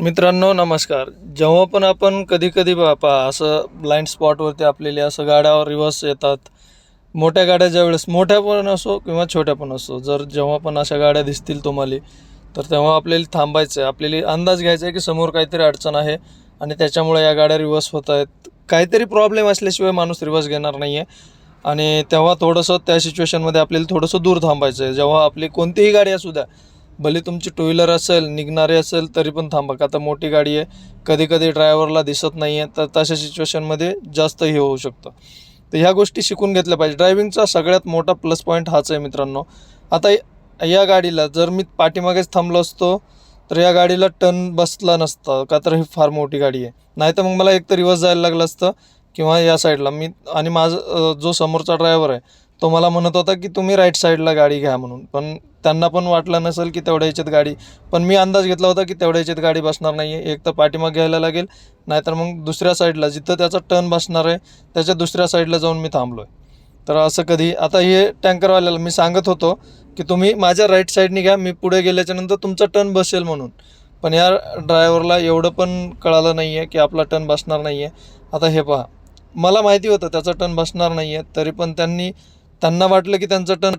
मित्रांनो नमस्कार. जेव्हा पण आपण कधी कधी बापा असं ब्लाइंड स्पॉटवरती आपलेली असं गाड्यावर रिवर्स येतात. मोठ्या गाड्या ज्यावेळेस मोठ्या पण असो किंवा छोट्या पण असो जर जेव्हा पण अशा गाड्या दिसतील तुम्हाला तर तेव्हा आपल्याला थांबायचं आहे आपल्याला अंदाज घ्यायचा आहे की समोर काहीतरी अडचण आहे आणि त्याच्यामुळे या गाड्या रिवर्स होत आहेत काहीतरी प्रॉब्लेम असल्याशिवाय माणूस रिवर्स घेणार नाही आहे आणि तेव्हा थोडंसं त्या सिच्युएशनमध्ये आपल्याला थोडंसं दूर थांबायचं आहे जेव्हा आपली कोणतीही गाडी असू द्या भले तुमची टू व्हीलर असेल निघणारी असेल तरी पण थांबा का आता मोठी गाडी आहे कधी कधी ड्रायव्हरला दिसत नाही आहे तर तशा सिच्युएशनमध्ये जास्त हे होऊ शकतं. तर ह्या गोष्टी शिकून घेतल्या पाहिजे. ड्रायव्हिंगचा सगळ्यात मोठा प्लस पॉईंट हाच आहे मित्रांनो. आता या गाडीला जर मी पाठीमागेच थांबलो असतो तर या गाडीला टर्न बसला नसता का तर ही फार मोठी गाडी आहे. नाही तर मग मला एक तर रिवर्स जायला लागलं असतं किंवा या साईडला मी आणि माझं जो समोरचा ड्रायव्हर आहे तो मला म्हणत होता की तुम्ही राईट साईडला गाडी घ्या म्हणून. पण त्यांना पण वाटलं नसेल की तेवढ्या याच्यात गाडी पण मी अंदाज घेतला होता की तेवढ्या याच्यात गाडी बसणार नाही आहे एक तर पाठीमाग घ्यायला लागेल नाहीतर मग दुसऱ्या साईडला जिथं त्याचा टर्न बसणार आहे त्याच्या दुसऱ्या साईडला जाऊन मी थांबलो आहे तर असं कधी आता हे टँकरवाल्याला मी सांगत होतो की तुम्ही माझ्या राईट साईडनी घ्या मी पुढे गेल्याच्यानंतर तुमचा टर्न बसेल म्हणून. पण या ड्रायव्हरला एवढं पण कळालं नाही आहे की आपला टर्न बसणार नाही आहे आता हे पहा मला माहिती होतं त्याचा टर्न बसणार नाही आहे तरी पण त्यांनी त्यांना वाटलं की त्यांचा टर्न